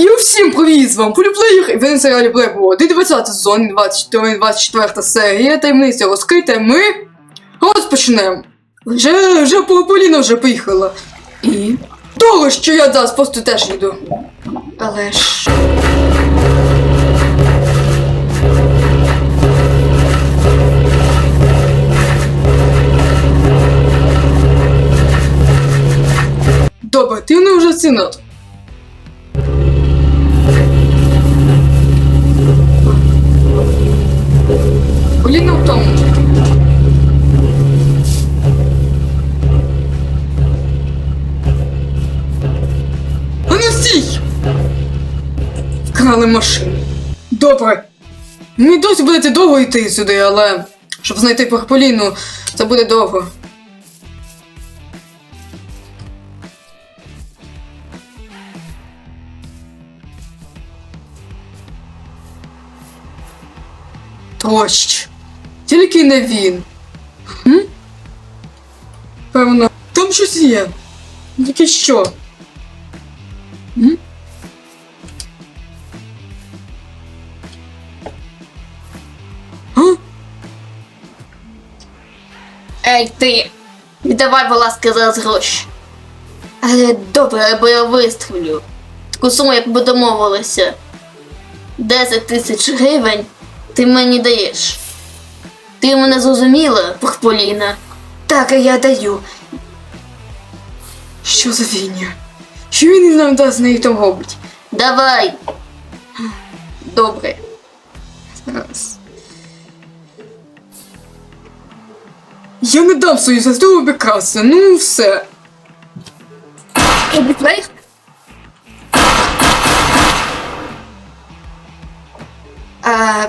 І всім привіт, з вами Поліплеєр, і ви на серіалі Black World, і 20 сезон, 24, 24 серія, таємниця розкрита, ми розпочнемо. Вже, вже Пол- Поліна вже поїхала. І? Того, що я зараз просто теж їду. Але ж... Добре, ти не вже синат. Вкрали машину. Добре. Мені досі будете довго йти сюди, але щоб знайти Поліну, це буде довго. Точно. Тільки не він. М? Певно, там щось є. Тільки що? М? Ей, ти, віддавай, будь ласка, зараз гроші. Але добре, або я вистрілю. Таку суму, як ми домовилися. 10 тисяч гривень ти мені даєш. Ти мене зрозуміла, Похполіна? Так, я даю. Що за фігня? Що він знав, де з нею там робить? Давай. Добре. Зараз. Я не дам свою сестру обікрасти, ну все. Обіплей? А,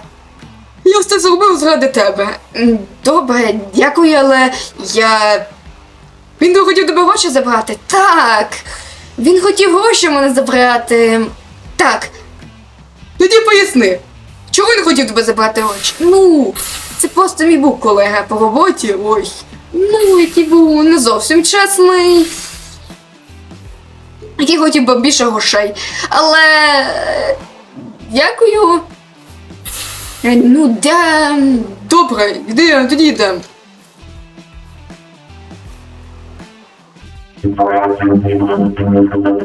Я все зробив заради тебе. добре, дякую, але я. Він не хотів тебе гроші забрати. Так. Він хотів гроші в мене забрати. Так, Тоді поясни. Чого він хотів тебе забрати гроші? ну, це просто мій був колега по роботі. Ой. Ну, який був не зовсім чесний. Який хотів би більше грошей. Але. е, Дякую. Е, Ну, де. Добре, йди, тоді йдемо. Бос,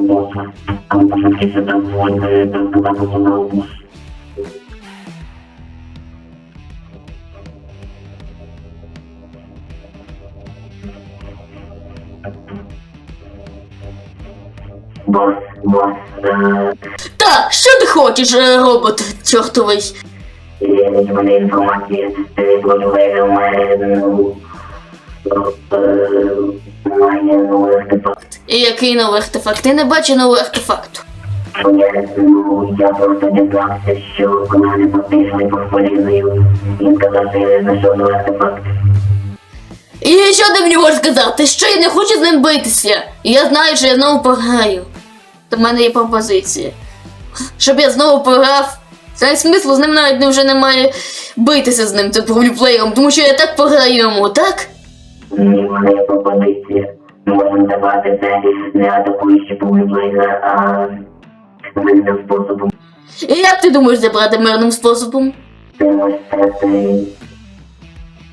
бос, Так, що ти хочеш, е, робот чортовий? мене мене, ну, е, немає нових артефактів. І який новий артефакт? Ти не бачив нового артефакту. Я, ну, я просто дізнався, що коли вони по полізною, він сказав, що я не знайшов новий артефакт. І що ти мені можеш сказати? Що я не хочу з ним битися? Я знаю, що я знову програю. То в мене є пропозиція. Щоб я знову програв. Це смислу з ним навіть не- вже немає битися з ним, цим проблюплеєром, тому що я так програю йому, так? Ні, в мене є пропозиція. Ми можемо давати це не атакуючи публіплейна, а мирним способом. І як ти думаєш забрати мирним способом? Ти можеш стати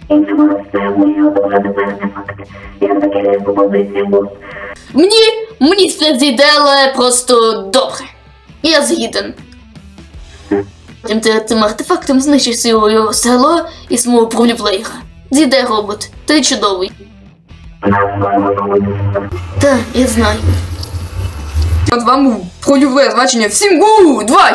іншим системою і певні факти. Я таке пропозиція бос. Мені, мені це зійде, просто добре. Я згіден. Тим ти- цим артефактом знищиш свого село і свого проблюплеєра. Зійде робот, ти чудовий. Так, я знаю. От вам пролюбле значення. Всім гу! Два!